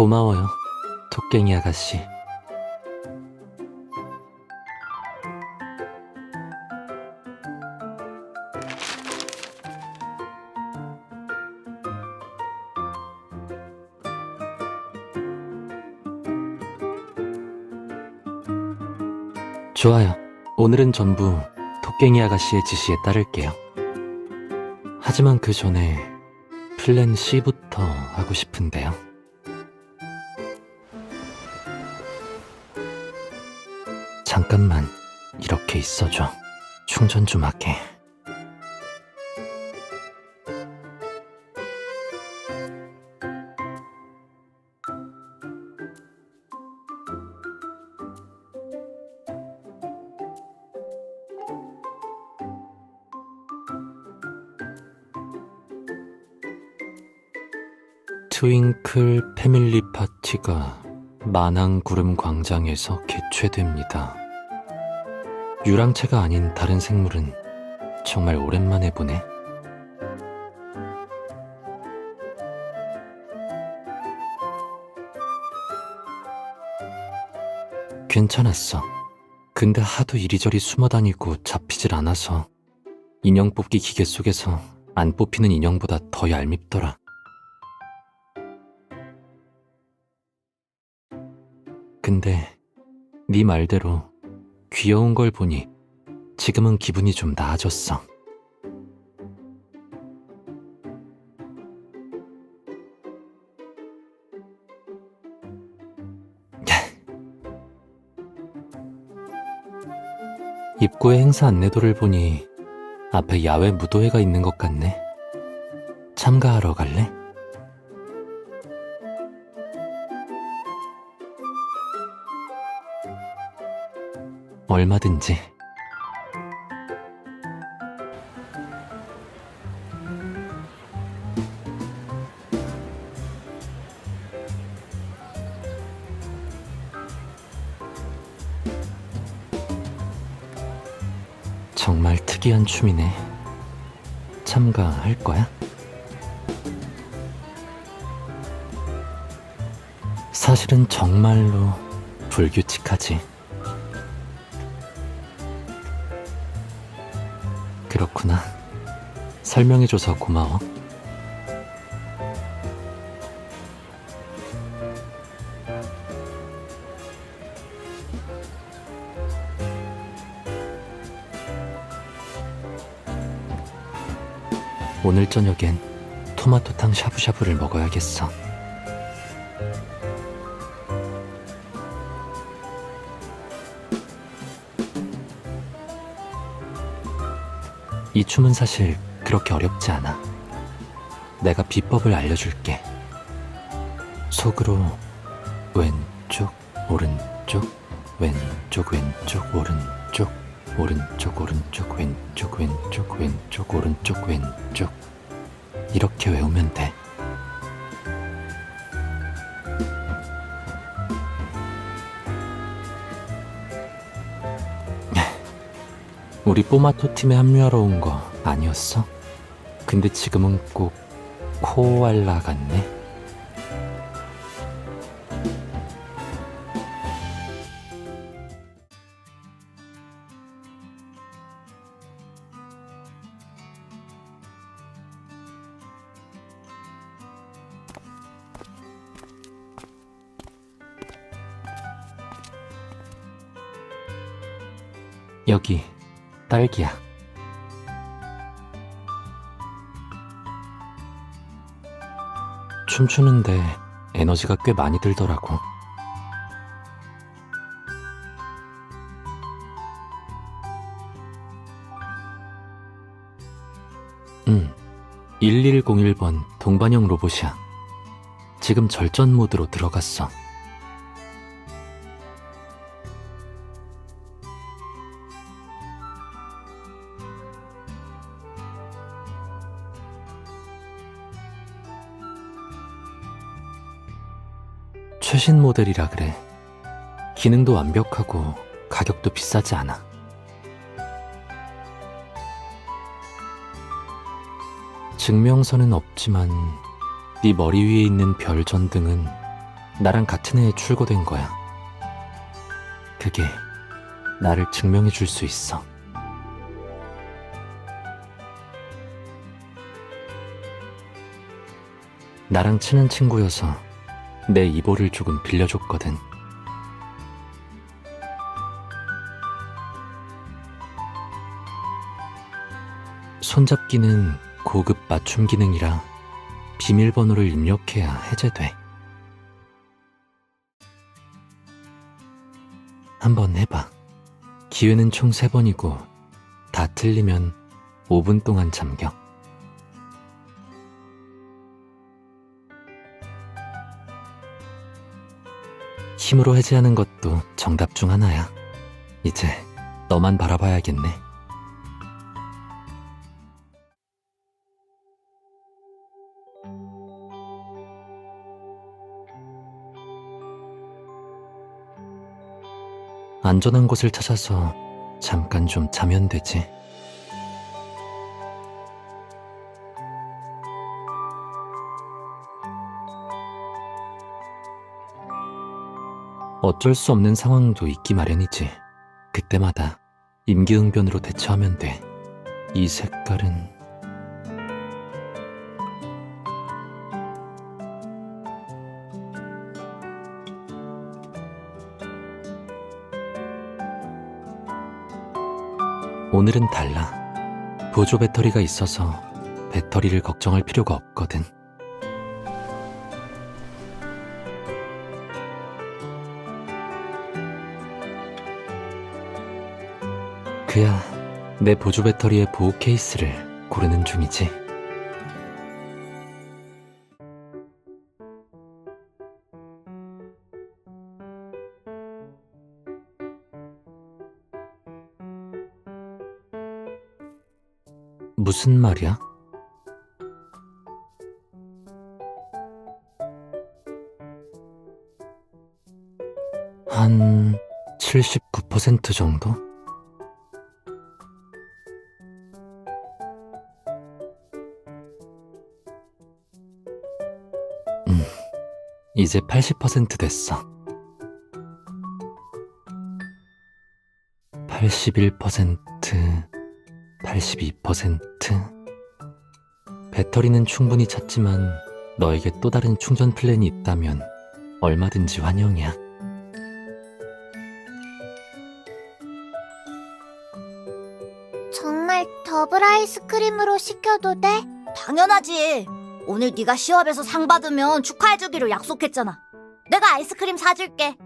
고마워요, 토깽이 아가씨. 좋아요. 오늘은 전부 토깽이 아가씨의 지시에 따를게요. 하지만 그 전에 플랜 C부터 하고 싶은데요. 잠깐만 이렇게 있어줘. 충전 좀 하게. 트윙클 패밀리 파티가 만왕구름 광장에서 개최됩니다. 유랑체가 아닌 다른 생물은 정말 오랜만에 보네. 괜찮았어. 근데 하도 이리저리 숨어 다니고 잡히질 않아서 인형 뽑기 기계 속에서 안 뽑히는 인형보다 더 얄밉더라. 근데 네 말대로 귀여운 걸 보니 지금은 기분이 좀 나아졌어. 입구에 행사 안내도를 보니 앞에 야외 무도회가 있는 것 같네. 참가하러 갈래? 얼마든지. 정말 특이한 춤이네. 참가할 거야? 사실은 정말로 불규칙하지. 그렇구나. 설명해줘서 고마워. 오늘 저녁엔 토마토탕 샤브샤브를 먹어야겠어. 이 춤은 사실 그렇게 어렵지 않아. 내가 비법을 알려줄게. 속으로 왼쪽, 오른쪽, 왼쪽, 왼쪽, 오른쪽, 오른쪽, 오른쪽, 왼쪽, 왼쪽, 왼쪽, 오른쪽, 왼쪽. 이렇게 외우면 돼. 우리 뽀마토 팀에 합류하러 온 거 아니었어? 근데 지금은 꼭 코알라 같네. 딸기야. 춤추는데 에너지가 꽤 많이 들더라고. 응, 1101번 동반형 로봇이야. 지금 절전 모드로 들어갔어. 최신 모델이라 그래. 기능도 완벽하고 가격도 비싸지 않아. 증명서는 없지만 네 머리 위에 있는 별 전등은 나랑 같은 해에 출고된 거야. 그게 나를 증명해 줄 수 있어. 나랑 친한 친구여서 내 이보를 조금 빌려줬거든. 손잡기는 고급 맞춤 기능이라 비밀번호를 입력해야 해제돼. 한번 해봐. 기회는 총 3번이고 다 틀리면 5분 동안 잠겨. 힘으로 해제하는 것도 정답 중 하나야. 이제 너만 바라봐야겠네. 안전한 곳을 찾아서 잠깐 좀 자면 되지. 어쩔 수 없는 상황도 있기 마련이지. 그때마다 임기응변으로 대처하면 돼. 이 색깔은 오늘은 달라. 보조 배터리가 있어서 배터리를 걱정할 필요가 없거든. 그야 내 보조 배터리의 보호 케이스를 고르는 중이지. 무슨 말이야? 한 79% 정도? 음, 이제 80% 됐어. 81%, 82%. 배터리는 충분히 찼지만 너에게 또 다른 충전 플랜이 있다면 얼마든지 환영이야. 정말 더블 아이스크림으로 시켜도 돼? 당연하지. 오늘 네가 시합에서 상 받으면 축하해주기로 약속했잖아. 내가 아이스크림 사줄게.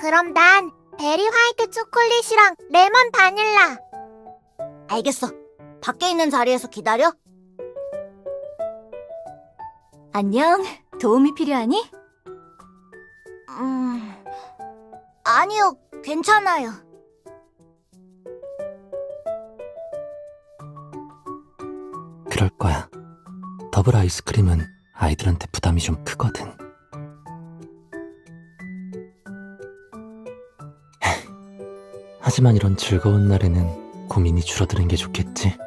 그럼 난 베리 화이트 초콜릿이랑 레몬 바닐라. 알겠어. 밖에 있는 자리에서 기다려. 안녕. 도움이 필요하니? 음, 아니요. 괜찮아요. 그럴 거야. 더블 아이스크림은 아이들한테 부담이 좀 크거든. 하지만 이런 즐거운 날에는 고민이 줄어드는 게 좋겠지.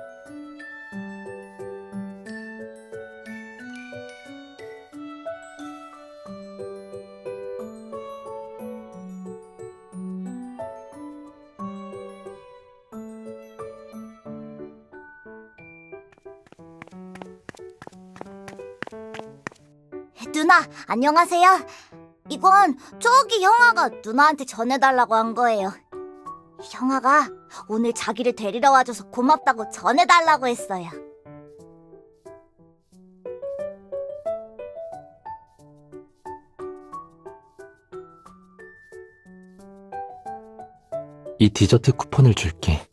누나, 안녕하세요. 이건 저기 형아가 누나한테 전해달라고 한 거예요. 형아가 오늘 자기를 데리러 와줘서 고맙다고 전해달라고 했어요. 이 디저트 쿠폰을 줄게.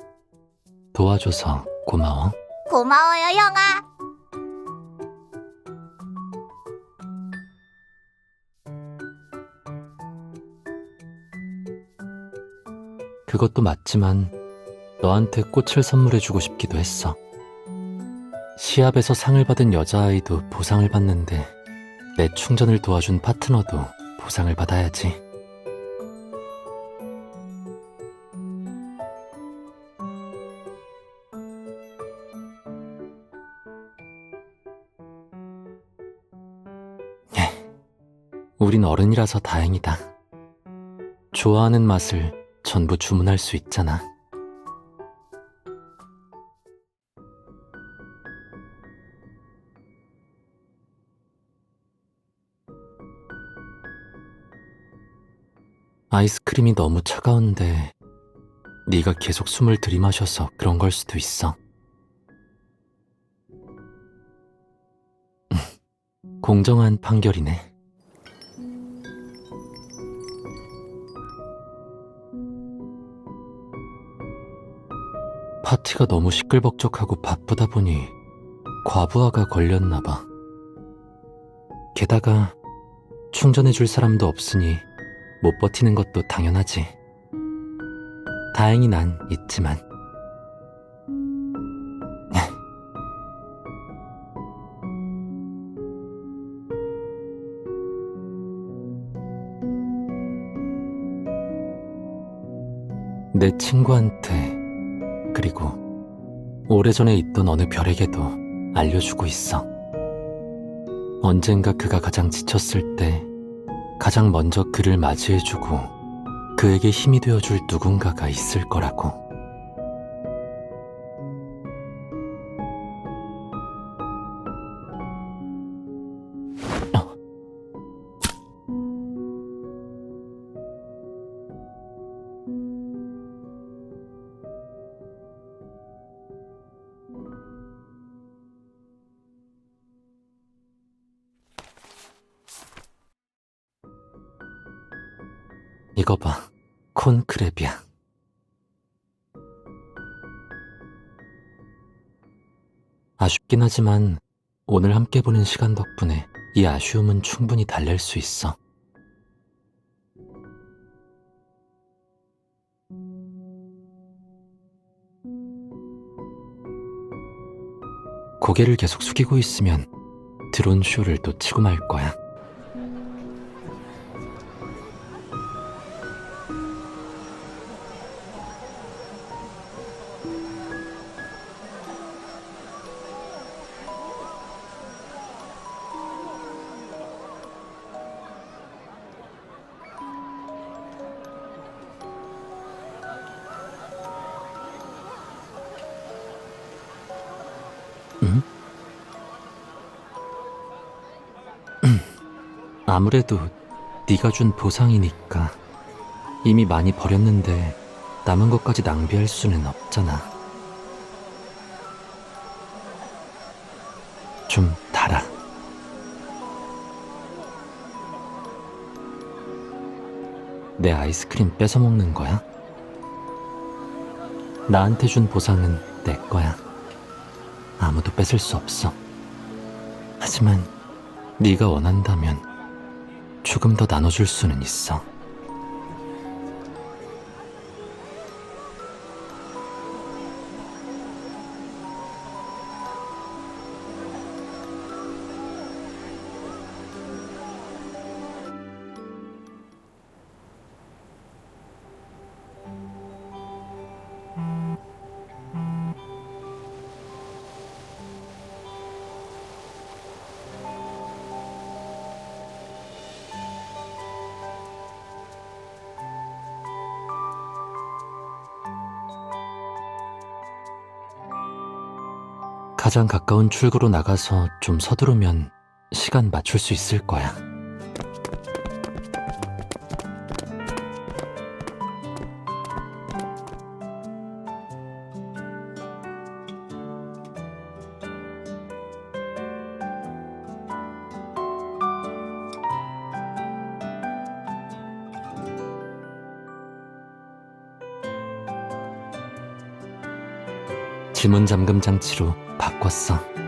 도와줘서 고마워. 고마워요, 형아. 그것도 맞지만 너한테 꽃을 선물해주고 싶기도 했어. 시합에서 상을 받은 여자아이도 보상을 받는데 내 충전을 도와준 파트너도 보상을 받아야지. 예, 우린 어른이라서 다행이다. 좋아하는 맛을 전부 주문할 수 있잖아. 아이스크림이 너무 차가운데 네가 계속 숨을 들이마셔서 그런 걸 수도 있어. 공정한 판결이네. 파티가 너무 시끌벅적하고 바쁘다 보니 과부하가 걸렸나 봐. 게다가 충전해줄 사람도 없으니 못 버티는 것도 당연하지. 다행히 난 있지만. 내 친구한테 그리고 오래전에 있던 어느 별에게도 알려주고 있어. 언젠가 그가 가장 지쳤을 때 가장 먼저 그를 맞이해주고 그에게 힘이 되어줄 누군가가 있을 거라고. 이거 봐, 콘크랩이야. 아쉽긴 하지만 오늘 함께 보낸 시간 덕분에 이 아쉬움은 충분히 달랠 수 있어. 고개를 계속 숙이고 있으면 드론 쇼를 또 치고 말 거야. 응? 아무래도 네가 준 보상이니까 이미 많이 버렸는데 남은 것까지 낭비할 수는 없잖아. 좀 달아. 내 아이스크림 뺏어 먹는 거야? 나한테 준 보상은 내 거야. 아무도 뺏을 수 없어. 하지만 네가 원한다면 조금 더 나눠줄 수는 있어. 가장 가까운 출구로 나가서 좀 서두르면 시간 맞출 수 있을 거야. 지문 잠금 장치로 바꿨어.